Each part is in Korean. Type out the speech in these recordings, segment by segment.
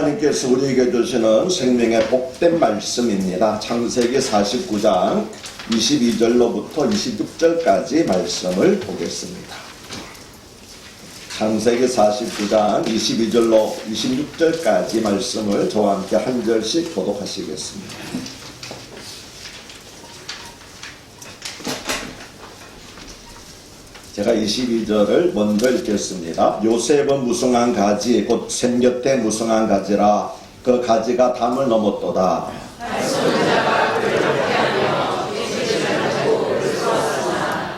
하나님께서 우리에게 주시는 생명의 복된 말씀입니다. 창세기 49장 22절로부터 26절까지 말씀을 보겠습니다. 창세기 49장 22절로 26절까지 말씀을 저와 함께 한 절씩 도독하시겠습니다. 제가 22절을 먼저 읽겠습니다. 요셉은 무성한 가지 곧 샘곁에 무성한 가지라 그 가지가 담을 넘었도다.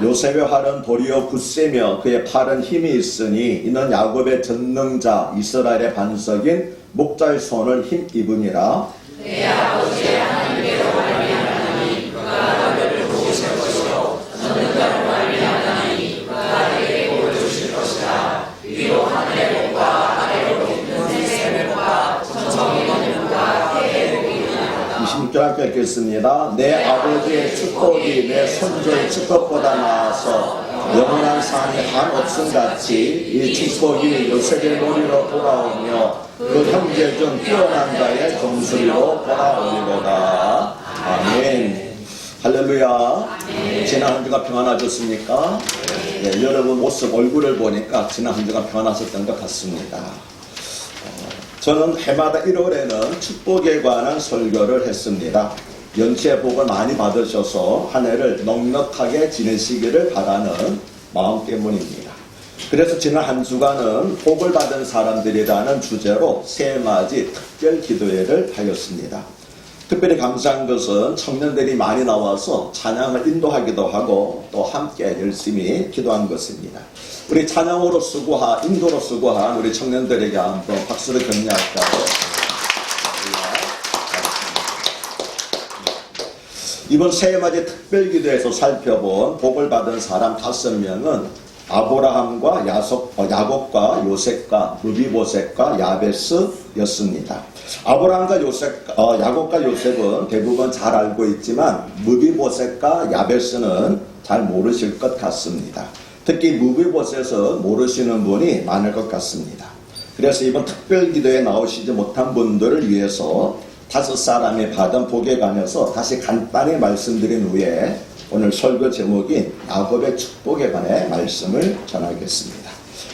요셉의 활은 도리어 굳세며 그의 팔은 힘이 있으니 이는 야곱의 전능자 이스라엘의 반석인 목자의 손을 힘입음이라 이 읽겠습니다. 내 아버지의 축복이 내 손주의 축복보다 나아서 영원한 삶이 한 없음 같이 이 축복이 요셉의 머리로 돌아오며 그 형제 중 뛰어난 자의 정수리로 돌아오리로다. 아멘. 할렐루야. 지난 한 주가 평안하셨습니까? 네, 여러분 모습 얼굴을 보니까 지난 한 주가 평안하셨던 것 같습니다. 저는 해마다 1월에는 축복에 관한 설교를 했습니다. 연치의 복을 많이 받으셔서 한 해를 넉넉하게 지내시기를 바라는 마음 때문입니다. 그래서 지난 한 주간은 복을 받은 사람들이라는 주제로 새해맞이 특별 기도회를 하였습니다. 특별히 감사한 것은 청년들이 많이 나와서 찬양을 인도하기도 하고 또 함께 열심히 기도한 것입니다. 우리 찬양으로 수고한, 인도로 수고한 우리 청년들에게 한번 박수를 격려할까요? 이번 새해맞이 특별기도에서 살펴본 복을 받은 사람 다섯 명은 아브라함과 야속, 어, 야곱과 요셉과 무비보셋과 야베스였습니다. 아브라함과 요셉, 어, 야곱과 요셉은 대부분 잘 알고 있지만 무비보셋과 야베스는 잘 모르실 것 같습니다. 특히 무비보셋은 모르시는 분이 많을 것 같습니다. 그래서 이번 특별기도에 나오시지 못한 분들을 위해서 다섯 사람이 받은 복에 관해서 다시 간단히 말씀드린 후에 오늘 설교 제목인 야곱의 축복에 관해 말씀을 전하겠습니다.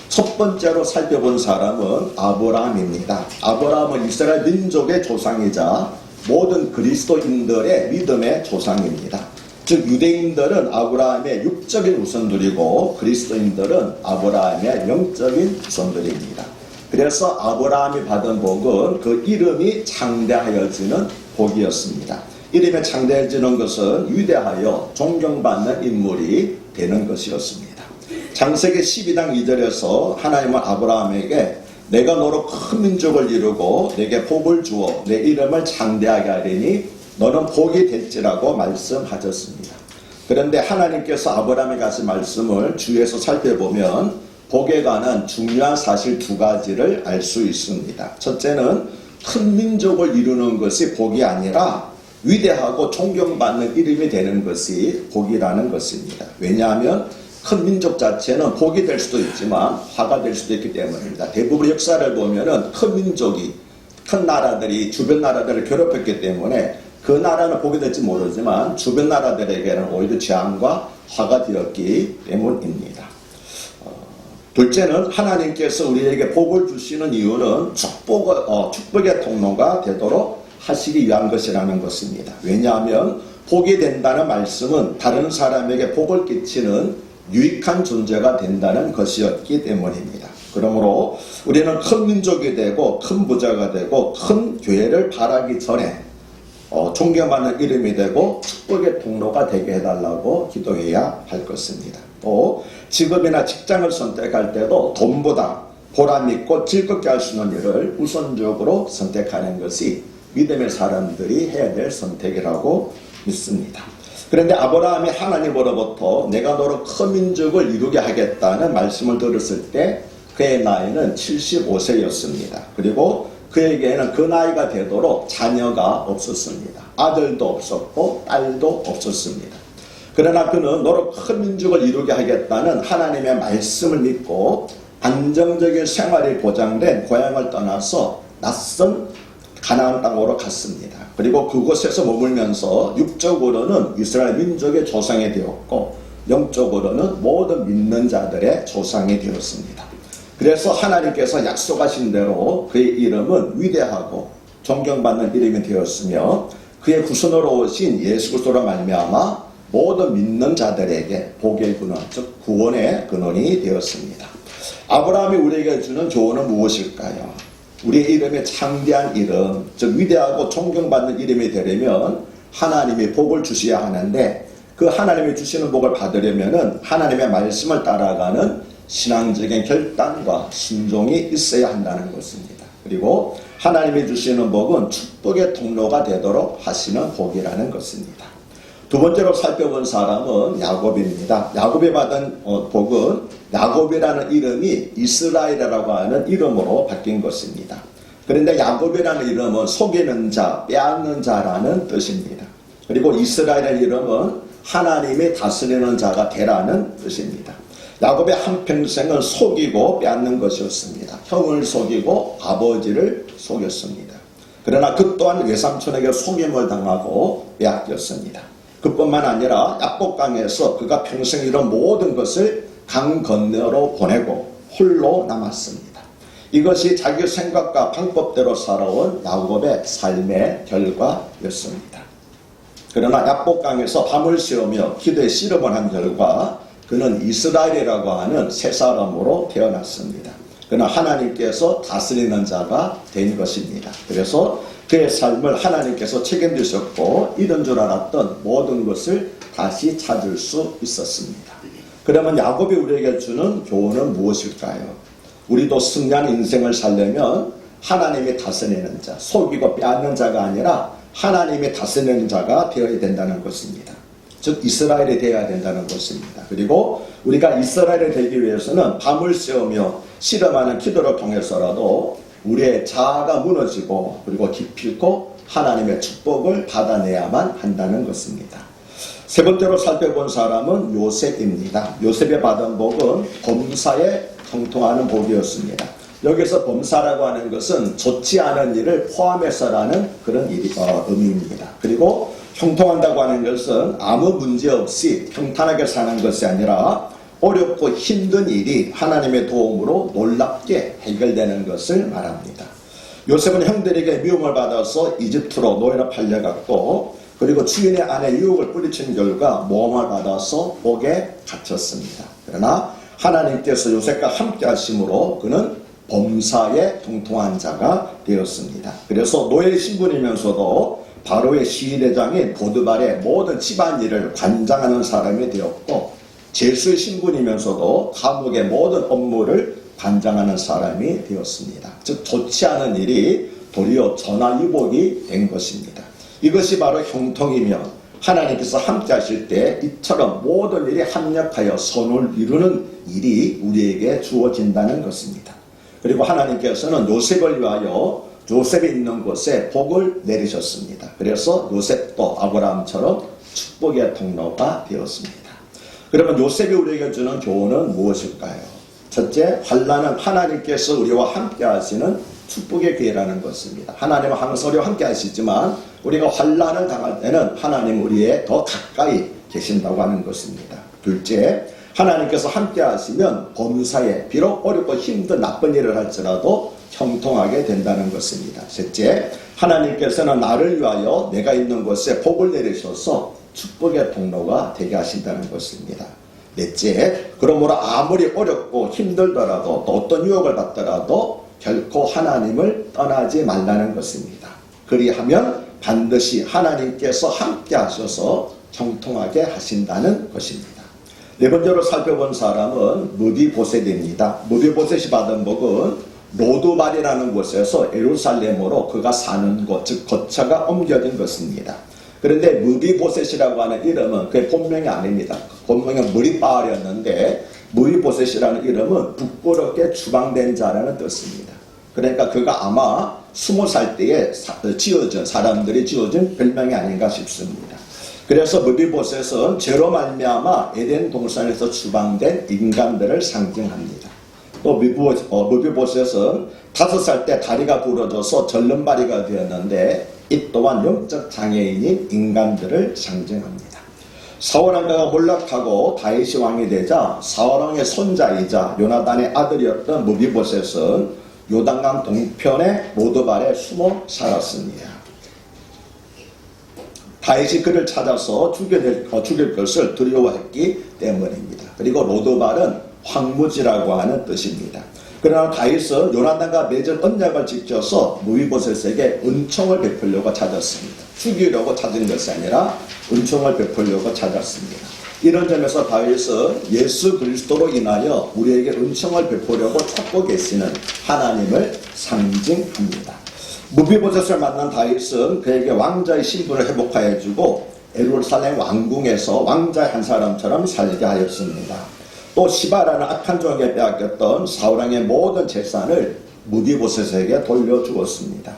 첫 번째로 살펴본 사람은 아브라함입니다. 아브라함은 이스라엘 민족의 조상이자 모든 그리스도인들의 믿음의 조상입니다. 즉 유대인들은 아브라함의 육적인 우선들이고 그리스도인들은 아브라함의 영적인 우선들입니다. 그래서 아브라함이 받은 복은 그 이름이 창대하여지는 복이었습니다. 이름이 창대해지는 것은 위대하여 존경받는 인물이 되는 것이었습니다. 창세기 12장 2절에서 하나님은 아브라함에게 내가 너로 큰 민족을 이루고 내게 복을 주어 내 이름을 창대하게 하리니 너는 복이 될지라고 말씀하셨습니다. 그런데 하나님께서 아브라함에게 하신 말씀을 주에서 살펴보면 복에 관한 중요한 사실 두 가지를 알 수 있습니다. 첫째는 큰 민족을 이루는 것이 복이 아니라 위대하고 존경받는 이름이 되는 것이 복이라는 것입니다. 왜냐하면 큰 민족 자체는 복이 될 수도 있지만 화가 될 수도 있기 때문입니다. 대부분 역사를 보면은 큰 민족이 큰 나라들이 주변 나라들을 괴롭혔기 때문에 그 나라는 복이 될지 모르지만 주변 나라들에게는 오히려 재앙과 화가 되었기 때문입니다. 둘째는 하나님께서 우리에게 복을 주시는 이유는 축복, 어, 축복의 통로가 되도록 하시기 위한 것이라는 것입니다. 왜냐하면 복이 된다는 말씀은 다른 사람에게 복을 끼치는 유익한 존재가 된다는 것이었기 때문입니다. 그러므로 우리는 큰 민족이 되고 큰 부자가 되고 큰 교회를 바라기 전에 어, 존경받는 이름이 되고 축복의 통로가 되게 해달라고 기도해야 할 것입니다. 또 직업이나 직장을 선택할 때도 돈보다 보람 있고 즐겁게 할 수 있는 일을 우선적으로 선택하는 것이 믿음의 사람들이 해야 될 선택이라고 믿습니다. 그런데 아브라함이 하나님으로부터 내가 너로 큰 민족을 이루게 하겠다는 말씀을 들었을 때 그의 나이는 75세였습니다. 그리고 그에게는 그 나이가 되도록 자녀가 없었습니다. 아들도 없었고 딸도 없었습니다. 그러나 그는 너로 큰 민족을 이루게 하겠다는 하나님의 말씀을 믿고 안정적인 생활이 보장된 고향을 떠나서 낯선 가나안 땅으로 갔습니다. 그리고 그곳에서 머물면서 육적으로는 이스라엘 민족의 조상이 되었고 영적으로는 모든 믿는 자들의 조상이 되었습니다. 그래서 하나님께서 약속하신 대로 그의 이름은 위대하고 존경받는 이름이 되었으며 그의 구선으로 오신 예수 그리스도로 말미암아 모든 믿는 자들에게 복의 근원 즉 구원의 근원이 되었습니다. 아브라함이 우리에게 주는 조언은 무엇일까요? 우리의 이름이 창대한 이름, 즉 위대하고 존경받는 이름이 되려면 하나님이 복을 주셔야 하는데 그 하나님이 주시는 복을 받으려면은 하나님의 말씀을 따라가는 신앙적인 결단과 순종이 있어야 한다는 것입니다. 그리고 하나님이 주시는 복은 축복의 통로가 되도록 하시는 복이라는 것입니다. 두 번째로 살펴본 사람은 야곱입니다. 야곱이 받은 어, 복은 야곱이라는 이름이 이스라엘이라고 하는 이름으로 바뀐 것입니다. 그런데 야곱이라는 이름은 속이는 자, 빼앗는 자라는 뜻입니다. 그리고 이스라엘의 이름은 하나님이 다스리는 자가 되라는 뜻입니다. 야곱의 한평생은 속이고 빼앗는 것이었습니다. 형을 속이고 아버지를 속였습니다. 그러나 그 또한 외삼촌에게 속임을 당하고 빼앗겼습니다. 그뿐만 아니라 약복강에서 그가 평생 이런 모든 것을 강 건너로 보내고 홀로 남았습니다. 이것이 자기 생각과 방법대로 살아온 야곱의 삶의 결과였습니다. 그러나 약복강에서 밤을 새우며 기도에 씨름을 한 결과 그는 이스라엘이라고 하는 새 사람으로 태어났습니다. 그러나 하나님께서 다스리는 자가 된 것입니다. 그래서 그의 삶을 하나님께서 책임지셨고 이런 줄 알았던 모든 것을 다시 찾을 수 있었습니다. 그러면 야곱이 우리에게 주는 교훈은 무엇일까요? 우리도 승리한 인생을 살려면 하나님이 다스리는 자, 속이고 빼앗는 자가 아니라 하나님이 다스리는 자가 되어야 된다는 것입니다. 즉 이스라엘이 되어야 된다는 것입니다. 그리고 우리가 이스라엘이 되기 위해서는 밤을 새우며 실험하는 기도를 통해서라도 우리의 자아가 무너지고 그리고 기필코 하나님의 축복을 받아내야만 한다는 것입니다. 세 번째로 살펴본 사람은 요셉입니다. 요셉의 받은 복은 범사에 통통하는 복이었습니다. 여기서 범사라고 하는 것은 좋지 않은 일을 포함해서라는 그런 어, 의미입니다. 그리고 형통한다고 하는 것은 아무 문제 없이 평탄하게 사는 것이 아니라 어렵고 힘든 일이 하나님의 도움으로 놀랍게 해결되는 것을 말합니다. 요셉은 형들에게 미움을 받아서 이집트로 노예로 팔려갔고 그리고 주인의 아내 유혹을 뿌리친 결과 모험을 받아서 옥에 갇혔습니다. 그러나 하나님께서 요셉과 함께 하심으로 그는 범사에 통통한 자가 되었습니다. 그래서 노예 신분이면서도 바로의 시대장인 보드발의 모든 집안일을 관장하는 사람이 되었고 제수의 신분이면서도 감옥의 모든 업무를 관장하는 사람이 되었습니다. 즉 좋지 않은 일이 도리어 전화위복이 된 것입니다. 이것이 바로 형통이며 하나님께서 함께 하실 때 이처럼 모든 일이 합력하여 선을 이루는 일이 우리에게 주어진다는 것입니다. 그리고 하나님께서는 요셉을 위하여 요셉이 있는 곳에 복을 내리셨습니다. 그래서 요셉도 아브라함처럼 축복의 통로가 되었습니다. 그러면 요셉이 우리에게 주는 교훈은 무엇일까요? 첫째, 환란은 하나님께서 우리와 함께 하시는 축복의 기회라는 것입니다. 하나님은 항상 우리와 함께 하시지만 우리가 환란을 당할 때는 하나님 우리에 더 가까이 계신다고 하는 것입니다. 둘째, 하나님께서 함께 하시면 범사에 비록 어렵고 힘든 나쁜 일을 할지라도 형통하게 된다는 것입니다. 셋째, 하나님께서는 나를 위하여 내가 있는 곳에 복을 내리셔서 축복의 통로가 되게 하신다는 것입니다. 넷째, 그러므로 아무리 어렵고 힘들더라도 또 어떤 유혹을 받더라도 결코 하나님을 떠나지 말라는 것입니다. 그리하면 반드시 하나님께서 함께 하셔서 형통하게 하신다는 것입니다. 네 번째로 살펴본 사람은 무비보셋입니다. 무비보셋이 받은 복은 로드발이라는 곳에서 예루살렘으로 그가 사는 곳, 즉 거처가 옮겨진 것입니다. 그런데 무비보셋이라고 하는 이름은 그의 본명이 아닙니다. 본명은 무리바알이었는데 무비보셋이라는 이름은 부끄럽게 추방된 자라는 뜻입니다. 그러니까 그가 아마 스무 살 때에 지어진 사람들이 지어진 별명이 아닌가 싶습니다. 그래서 무비보셋은 죄로 말미암아 에덴 동산에서 추방된 인간들을 상징합니다. 또 무비보, 어, 다섯 살 때 다리가 부러져서 절름발이가 되었는데 이 또한 영적 장애인인 인간들을 상징합니다. 사울왕가가 몰락하고 다윗이 왕이 되자 사울 왕의 손자이자 요나단의 아들이었던 무비보셋은 요단강 동편의 모드발에 숨어 살았습니다. 다윗이 그를 찾아서 죽여낼, 어, 죽일 것을 두려워했기 때문입니다. 그리고 로드발은 황무지라고 하는 뜻입니다. 그러나 다윗은 요나단과 맺은 언약을 지켜서 무비보셋에게 은총을 베풀려고 찾았습니다. 죽이려고 찾은 것이 아니라 은총을 베풀려고 찾았습니다. 이런 점에서 다윗은 예수 그리스도로 인하여 우리에게 은총을 베푸려고 찾고 계시는 하나님을 상징합니다. 무비보셋을 만난 다윗은 그에게 왕자의 신분을 회복하여 주고 에루살렘 왕궁에서 왕자의 한 사람처럼 살게 하였습니다. 또 시바라는 악한 종에게 빼앗겼던 사울왕의 모든 재산을 무비보셋에게 돌려주었습니다.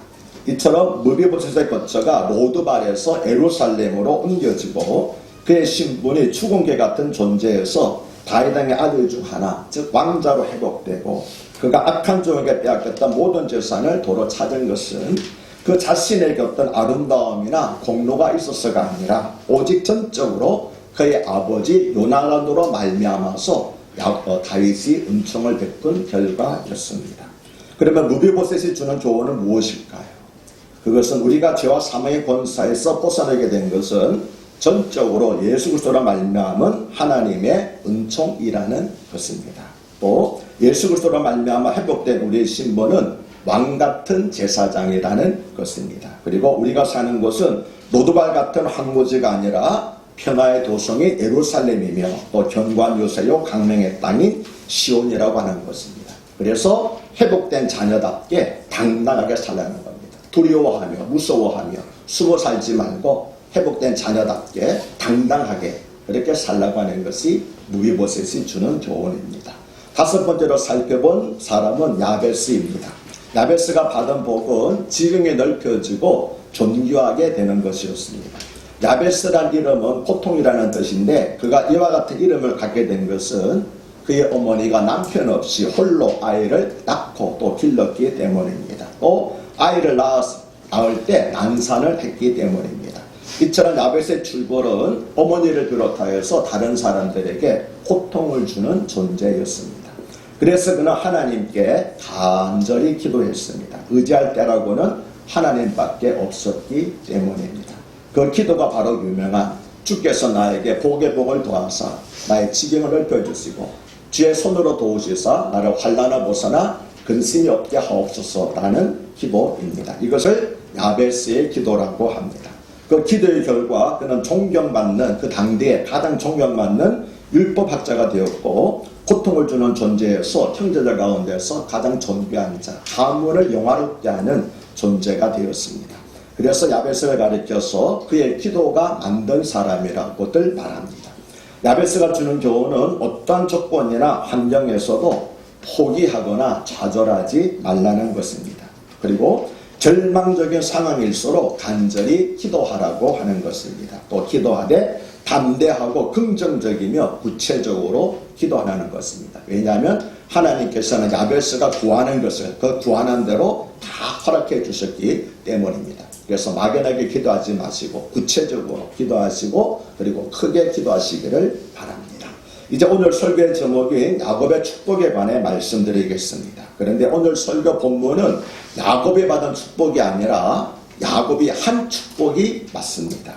이처럼 무비보셋의 거처가 로드발에서 에루살렘으로 옮겨지고 그의 신분이 추궁계 같은 존재에서 다윗왕의 아들 중 하나, 즉 왕자로 회복되고 그가 악한 종에게 빼앗겼던 모든 재산을 도로 찾은 것은 그 자신에게 어떤 아름다움이나 공로가 있어서가 아니라 오직 전적으로 그의 아버지 요나단으로 말미암아서 야- 어, 다윗이 은총을 베푼 결과였습니다. 그러면 무비보셋이 주는 조언은 무엇일까요? 그것은 우리가 죄와 사망의 권사에서 벗어나게 된 것은 전적으로 예수 그리스도로 말미암은 하나님의 은총이라는 것입니다. 또 예수 그리스도로 말미암아 회복된 우리의 신분은 왕 같은 제사장이라는 것입니다. 그리고 우리가 사는 곳은 노두발 같은 황무지가 아니라 평화의 도성이 예루살렘이며 또 견고한 요새요 강명의 땅인 시온이라고 하는 것입니다. 그래서 회복된 자녀답게 당당하게 살라는 겁니다. 두려워하며 무서워하며 숨어 살지 말고 회복된 자녀답게 당당하게 그렇게 살라고 하는 것이 무비보셋이 주는 교훈입니다. 다섯 번째로 살펴본 사람은 야베스입니다. 야베스가 받은 복은 지경이 넓혀지고 존귀하게 되는 것이었습니다. 야베스란 이름은 고통이라는 뜻인데 그가 이와 같은 이름을 갖게 된 것은 그의 어머니가 남편 없이 홀로 아이를 낳고 또 길렀기 때문입니다. 또 아이를 낳을 때 난산을 했기 때문입니다. 이처럼 야벳의 출벌은 어머니를 비롯하여서 다른 사람들에게 고통을 주는 존재였습니다. 그래서 그는 하나님께 간절히 기도했습니다. 의지할 때라고는 하나님밖에 없었기 때문입니다. 그 기도가 바로 유명한 주께서 나에게 복의 복을 더하사 나의 지경을 넓혀주시고 주의 손으로 도우시사 나를 환란을 벗어나 근심이 없게 하옵소서라는 기도입니다. 이것을 야베스의 기도라고 합니다. 그 기도의 결과 그는 존경받는 그 당대에 가장 존경받는 율법학자가 되었고 고통을 주는 존재에서 형제들 가운데서 가장 존귀한 자, 가문을 영화롭게 하는 존재가 되었습니다. 그래서 야베스를 가리켜서 그의 기도가 만든 사람이라고들 말합니다. 야베스가 주는 교훈은 어떠한 조건이나 환경에서도 포기하거나 좌절하지 말라는 것입니다. 그리고 절망적인 상황일수록 간절히 기도하라고 하는 것입니다. 또 기도하되 담대하고 긍정적이며 구체적으로 기도하라는 것입니다. 왜냐하면 하나님께서는 야베스가 구하는 것을 그 구하는 대로 다 허락해 주셨기 때문입니다. 그래서 막연하게 기도하지 마시고 구체적으로 기도하시고 그리고 크게 기도하시기를 바랍니다. 이제 오늘 설교의 제목인 야곱의 축복에 관해 말씀드리겠습니다. 그런데 오늘 설교 본문은 야곱이 받은 축복이 아니라 야곱이 한 축복이 맞습니다.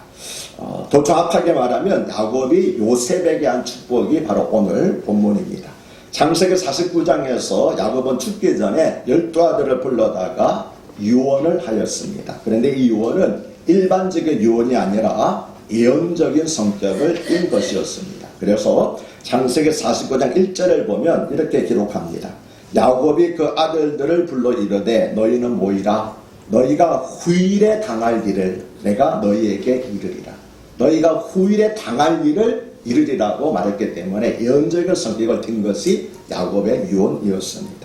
어, 더 정확하게 말하면 야곱이 요셉에게 한 축복이 바로 오늘 본문입니다. 창세기 49장에서 야곱은 죽기 전에 열두 아들을 불러다가 유언을 하였습니다. 그런데 이 유언은 일반적인 유언이 아니라 예언적인 성격을 띈 것이었습니다. 그래서 창세기 49장 1절을 보면 이렇게 기록합니다. 야곱이 그 아들들을 불러 이르되 너희는 모이라 너희가 후일에 당할 일을 내가 너희에게 이르리라. 너희가 후일에 당할 일을 이르리라고 말했기 때문에 예언적인 성격을 띈 것이 야곱의 유언이었습니다.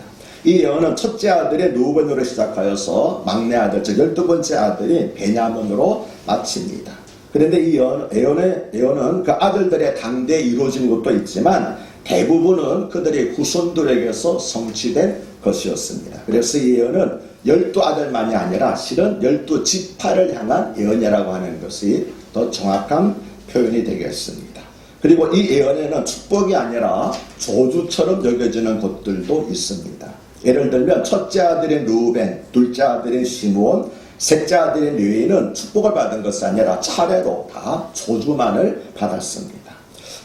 이 예언은 첫째 아들의 누벤으로 시작하여서 막내 아들, 즉 열두 번째 아들이 베냐민으로 마칩니다. 그런데 이 예언, 예언의, 예언은 그 아들들의 당대에 이루어진 것도 있지만 대부분은 그들의 후손들에게서 성취된 것이었습니다. 그래서 이 예언은 열두 아들만이 아니라 실은 열두 지파를 향한 예언이라고 하는 것이 더 정확한 표현이 되겠습니다. 그리고 이 예언에는 축복이 아니라 조주처럼 여겨지는 것들도 있습니다. 예를 들면 첫째 아들인 루벤, 둘째 아들인 시므온, 셋째 아들인 레위는 축복을 받은 것이 아니라 차례로 다 조주만을 받았습니다.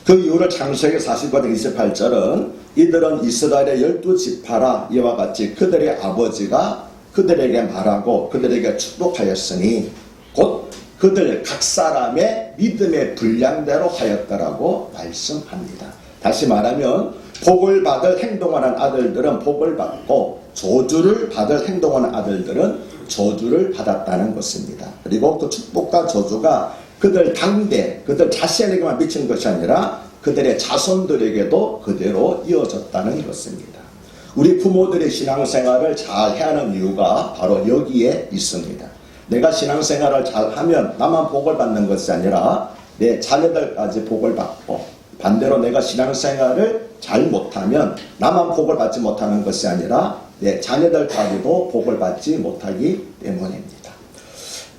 그 이후로 창세기 49장 28절은 이들은 이스라엘의 열두 지파라 이와 같이 그들의 아버지가 그들에게 말하고 그들에게 축복하였으니 곧 그들 각 사람의 믿음의 분량대로 하였더라고 말씀합니다. 다시 말하면 복을 받을 행동하는 아들들은 복을 받고 저주를 받을 행동하는 아들들은 저주를 받았다는 것입니다. 그리고 그 축복과 저주가 그들 당대, 그들 자신에게만 미친 것이 아니라 그들의 자손들에게도 그대로 이어졌다는 것입니다. 우리 부모들의 신앙생활을 잘 해야 하는 이유가 바로 여기에 있습니다. 내가 신앙생활을 잘 하면 나만 복을 받는 것이 아니라 내 자녀들까지 복을 받고 반대로 내가 신앙생활을 잘 못하면 나만 복을 받지 못하는 것이 아니라 내 자녀들까지도 복을 받지 못하기 때문입니다.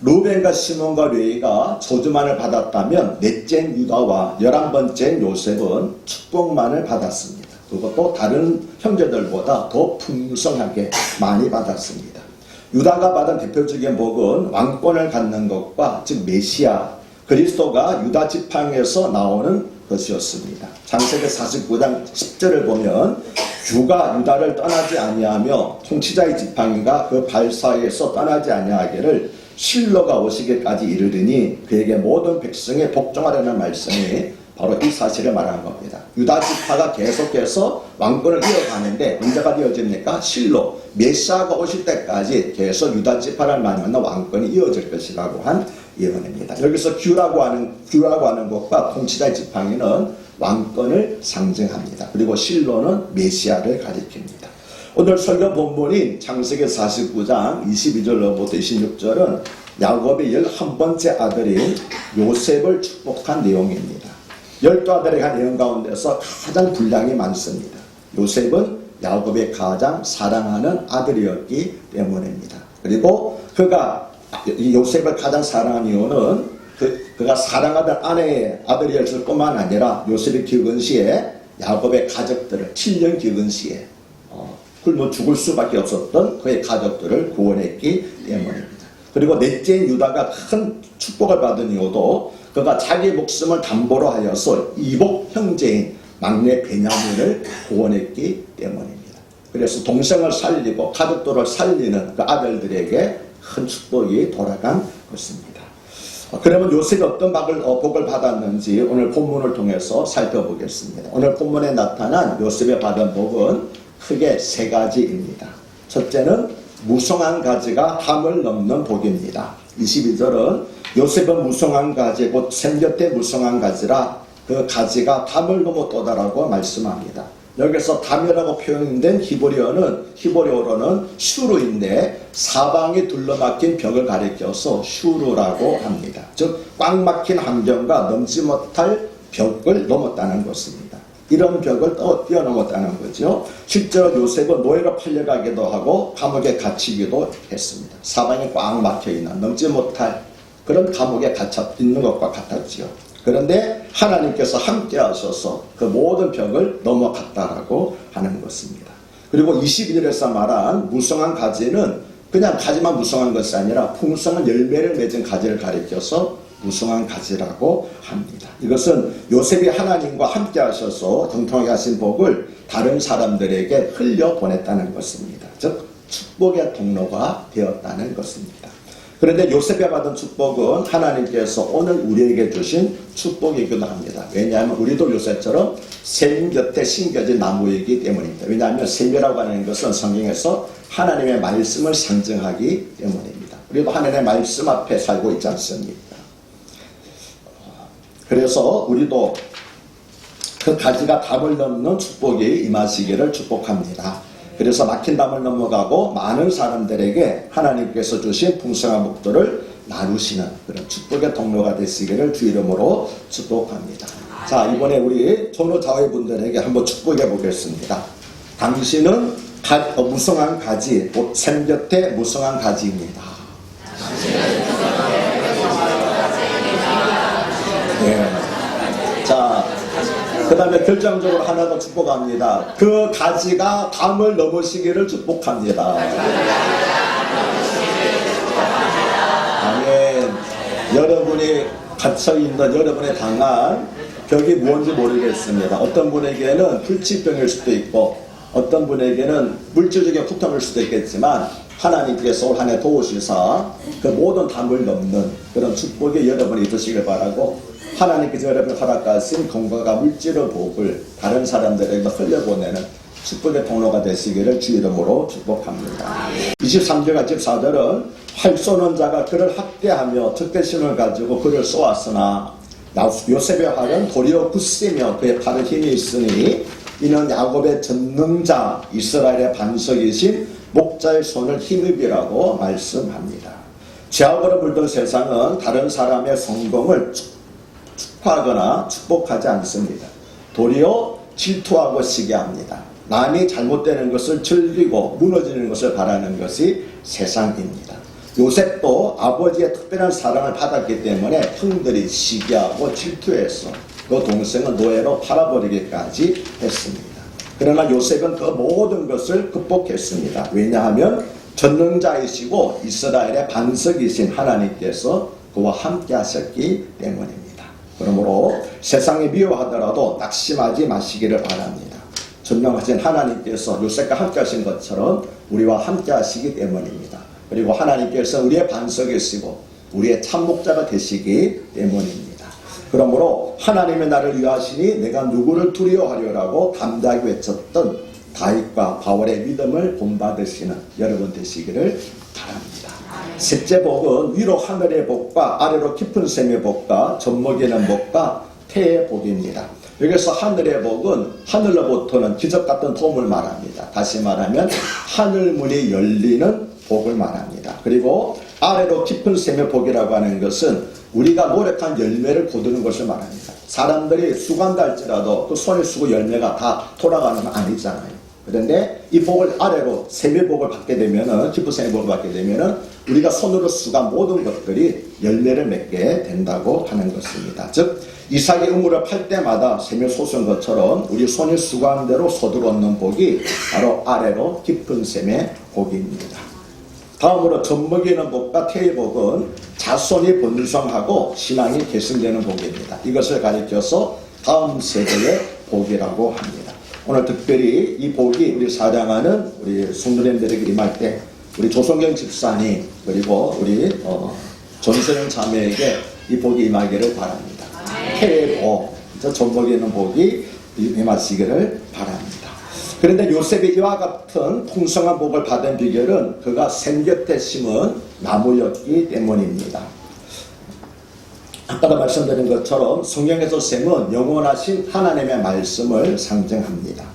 루벤과 시몬과 레이가 저주만을 받았다면 넷째 유다와 열한 번째 요셉은 축복만을 받았습니다. 그것도 다른 형제들보다 더 풍성하게 많이 받았습니다. 유다가 받은 대표적인 복은 왕권을 갖는 것과 즉 메시아 그리스도가 유다 지팡에서 나오는 것이었습니다. 장세기 49장 10절을 보면 주가 유다를 떠나지 아니하며 통치자의 지팡이가 그 발 사이에서 떠나지 아니하기를 실로가 오시기까지 이르르니 그에게 모든 백성에 복종하라는 말씀이 바로 이 사실을 말하는 겁니다. 유다 지파가 계속해서 왕권을 이어가는데 언제가 이어집니까? 실로 메시아가 오실 때까지 계속 유다 지파를 만나는 왕권이 이어질 것이라고 한 예언입니다. 여기서 규라고 하는 규라고 하는 것과 통치자 지팡이는 왕권을 상징합니다. 그리고 실로는 메시아를 가리킵니다. 오늘 설교 본문인 창세기 49장 22절로부터 26절은 야곱의 11번째 아들인 요셉을 축복한 내용입니다. 열두 아들의 한 내용 가운데서 가장 분량이 많습니다. 요셉은 야곱의 가장 사랑하는 아들이었기 때문입니다. 그리고 그가 이 요셉을 가장 사랑한 이유는 그, 그가 사랑하던 아내의 아들이었을 뿐만 아니라 요셉이 기근 시에 야곱의 가족들을 7년 기근 시에 어, 굶어 죽을 수밖에 없었던 그의 가족들을 구원했기 때문입니다. 그리고 넷째 유다가 큰 축복을 받은 이유도 그가 자기 목숨을 담보로 하여서 이복 형제인 막내 베냐민을 구원했기 때문입니다. 그래서 동생을 살리고 가족들을 살리는 그 아들들에게 큰 축복이 돌아간 것입니다. 어, 그러면 요셉이 어떤 복을, 어, 복을 받았는지 오늘 본문을 통해서 살펴보겠습니다. 오늘 본문에 나타난 요셉이 받은 복은 크게 세 가지입니다. 첫째는 무성한 가지가 담을 넘는 복입니다. 22절은 요셉은 무성한 가지, 곧 생겼대 무성한 가지라 그 가지가 담을 넘어 떠다라고 말씀합니다. 여기서 담이라고 표현된 히브리어는 히브리어로는 슈르인데 사방이 둘러막힌 벽을 가리켜서 슈르라고 합니다. 즉 꽉 막힌 환경과 넘지 못할 벽을 넘었다는 것입니다. 이런 벽을 또 뛰어넘었다는 거죠. 실제로 요셉은 노예로 팔려가기도 하고 감옥에 갇히기도 했습니다. 사방이 꽉 막혀 있는 넘지 못할 그런 감옥에 갇혀 있는 것과 같았지요. 그런데 하나님께서 함께 하셔서 그 모든 벽을 넘어갔다라고 하는 것입니다. 그리고 21절에서 말한 무성한 가지는 그냥 가지만 무성한 것이 아니라 풍성한 열매를 맺은 가지를 가리켜서 무성한 가지라고 합니다. 이것은 요셉이 하나님과 함께 하셔서 동통하게 하신 복을 다른 사람들에게 흘려 보냈다는 것입니다. 즉 축복의 통로가 되었다는 것입니다. 그런데 요셉이 받은 축복은 하나님께서 오늘 우리에게 주신 축복이기도 합니다. 왜냐하면 우리도 요셉처럼 샘 곁에 심겨진 나무이기 때문입니다. 왜냐하면 샘이라고 하는 것은 성경에서 하나님의 말씀을 상징하기 때문입니다. 우리도 하나님의 말씀 앞에 살고 있지 않습니까? 그래서 우리도 그 가지가 담을 넘는 축복이 임하시기를 축복합니다. 그래서 막힌 담을 넘어가고 많은 사람들에게 하나님께서 주신 풍성한 복들을 나누시는 그런 축복의 통로가 되시기를 주 이름으로 축복합니다. 자, 이번에 우리 전호자회분들에게 한번 축복해 보겠습니다. 당신은 가, 어, 무성한 가지, 곧 샘곁에 무성한 가지입니다. 예. 자, 그 다음에 결정적으로 하나 더 축복합니다. 그 가지가 담을 넘으시기를 축복합니다. 아멘. 여러분이 갇혀있는 여러분의 당한 벽이 무엇인지 모르겠습니다. 어떤 분에게는 불치병일 수도 있고 어떤 분에게는 물질적인 고통일 수도 있겠지만 하나님께서 올 한해 도우시사 그 모든 담을 넘는 그런 축복이 여러분이 있으시길 바라고 하나님께서 여러분 허락하신 건강과 물질의 복을 다른 사람들에게 흘려보내는 축복의 통로가 되시기를 주 이름으로 축복합니다. 23절과 24절은 활 쏘는 자가 그를 학대하며 특대심을 가지고 그를 쏘았으나 요셉의 활은 도리어 굳세며 그의 팔에 힘이 있으니 이는 야곱의 전능자 이스라엘의 반석이신 목자의 손을 힘입이라고 말씀합니다. 죄악으로 물든 세상은 다른 사람의 성공을 축 하하거나 축복하지 않습니다. 도리어 질투하고 시기합니다. 남이 잘못되는 것을 즐기고 무너지는 것을 바라는 것이 세상입니다. 요셉도 아버지의 특별한 사랑을 받았기 때문에 형들이 시기하고 질투해서 그 동생은 노예로 팔아버리기까지 했습니다. 그러나 요셉은 그 모든 것을 극복했습니다. 왜냐하면 전능자이시고 이스라엘의 반석이신 하나님께서 그와 함께 하셨기 때문입니다. 그러므로 세상이 미워하더라도 낙심하지 마시기를 바랍니다. 전능하신 하나님께서 요셉과 함께 하신 것처럼 우리와 함께 하시기 때문입니다. 그리고 하나님께서 우리의 반석이시고 우리의 참목자가 되시기 때문입니다. 그러므로 하나님의 나를 위하시니 내가 누구를 두려워하려라고 담대하게 외쳤던 다윗과 바울의 믿음을 본받으시는 여러분 되시기를 바랍니다. 셋째 복은 위로 하늘의 복과 아래로 깊은 샘의 복과 젖먹이는 복과 태의 복입니다. 여기서 하늘의 복은 하늘로부터는 기적 같은 도움을 말합니다. 다시 말하면 하늘 문이 열리는 복을 말합니다. 그리고 아래로 깊은 샘의 복이라고 하는 것은 우리가 노력한 열매를 거두는 것을 말합니다. 사람들이 수간다 할지라도 그 손에 쓰고 열매가 다 돌아가는 건 아니잖아요. 그런데 이 복을 아래로 샘의 복을 받게 되면은 깊은 샘의 복을 받게 되면은 우리가 손으로 수간 모든 것들이 열매를 맺게 된다고 하는 것입니다. 즉 이삭이 우물을 팔 때마다 샘을 솟은 것처럼 우리 손이 수고한 대로 얻는 복이 바로 아래로 깊은 샘의 복입니다. 다음으로 젖먹이는 복과 태의 복은 자손이 번성하고 신앙이 계승되는 복입니다. 이것을 가리켜서 다음 세대의 복이라고 합니다. 오늘 특별히 이 복이 우리 사랑하는 우리 성도님들에게 임할 때 우리 조성경 집사님 그리고 우리 어, 전소영 자매에게 이 복이 임하기를 바랍니다. 태의 복, 젖먹이는 복이 임하시기를 바랍니다. 그런데 요셉이 이와 같은 풍성한 복을 받은 비결은 그가 생곁에 심은 나무였기 때문입니다. 아까도 말씀드린 것처럼 성경에서 샘은 영원하신 하나님의 말씀을 상징합니다.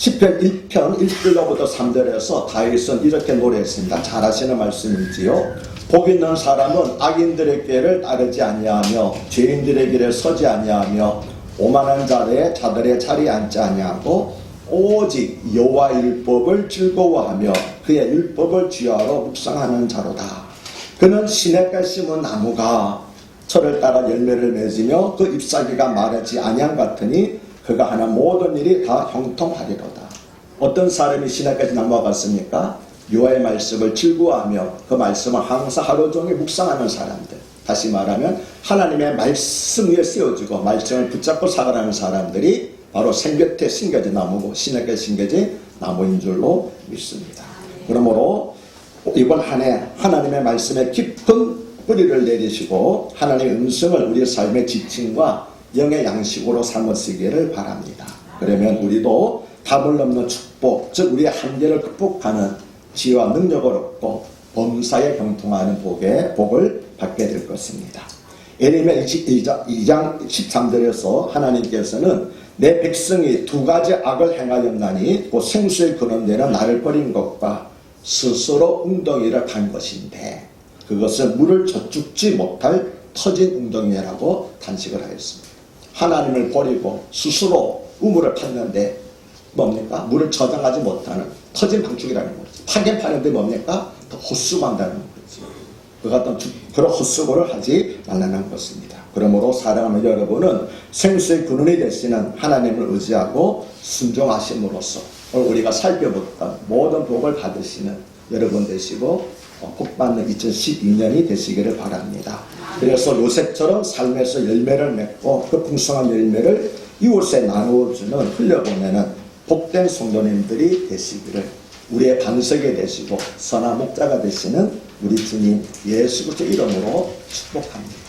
10편 1편 1절로부터 3절에서 다윗은 이렇게 노래했습니다. 잘 아시는 말씀이지요. 복 있는 사람은 악인들의 길을 따르지 아니하며 죄인들의 길에 서지 아니하며 오만한 자들의 자들의 자리에 앉지 아니하고 오직 여호와 율법을 즐거워하며 그의 율법을 쥐하러 묵상하는 자로다. 그는 시냇가 심은 나무가 철을 따라 열매를 맺으며 그 잎사귀가 마르지 아니한 같으니 그가 하는 모든 일이 다 형통하리로다. 어떤 사람이 나무와 같습니까? 여호와의 말씀을 즐거워하며 그 말씀을 항상 하루 종일 묵상하는 사람들. 다시 말하면 하나님의 말씀 위에 세워지고 말씀을 붙잡고 살아가는 사람들이 바로 생곁에 심겨진 나무고 시냇가에 심겨진 나무인 줄로 믿습니다. 그러므로 이번 한 해 하나님의 말씀에 깊은 뿌리를 내리시고 하나님의 음성을 우리의 삶의 지침과 영의 양식으로 삼으시기를 바랍니다. 그러면 우리도 답을 넘는 축복, 즉 우리의 한계를 극복하는 지혜와 능력을 얻고 범사에 경통하는 복의 복을 받게 될 것입니다. 예레미야 2장 13절에서 하나님께서는 내 백성이 두 가지 악을 행하였나니 곧 생수에 근원되는 나를 버린 것과 스스로 웅덩이를 간 것인데 그것은 물을 젖죽지 못할 터진 웅덩이라고 단식을 하였습니다. 하나님을 버리고 스스로 우물을 팠는데 뭡니까? 물을 저장하지 못하는 터진 방축이라는 거지. 파게 파는데 뭡니까? 더 헛수고한다는 거지. 그 같은 주- 그런 헛수고를 하지 말라는 것입니다. 그러므로 사랑하는 여러분은 생수의 근원이 되시는 하나님을 의지하고 순종하심으로써 오늘 우리가 살펴봤던 모든 복을 받으시는 여러분 되시고 어, 복받는 2012년이 되시기를 바랍니다. 그래서 요셉처럼 삶에서 열매를 맺고 그 풍성한 열매를 이웃에 나누어주는 흘려보내는 복된 성도님들이 되시기를 우리의 반석이 되시고 선한 목자가 되시는 우리 주님 예수 그리스도 이름으로 축복합니다.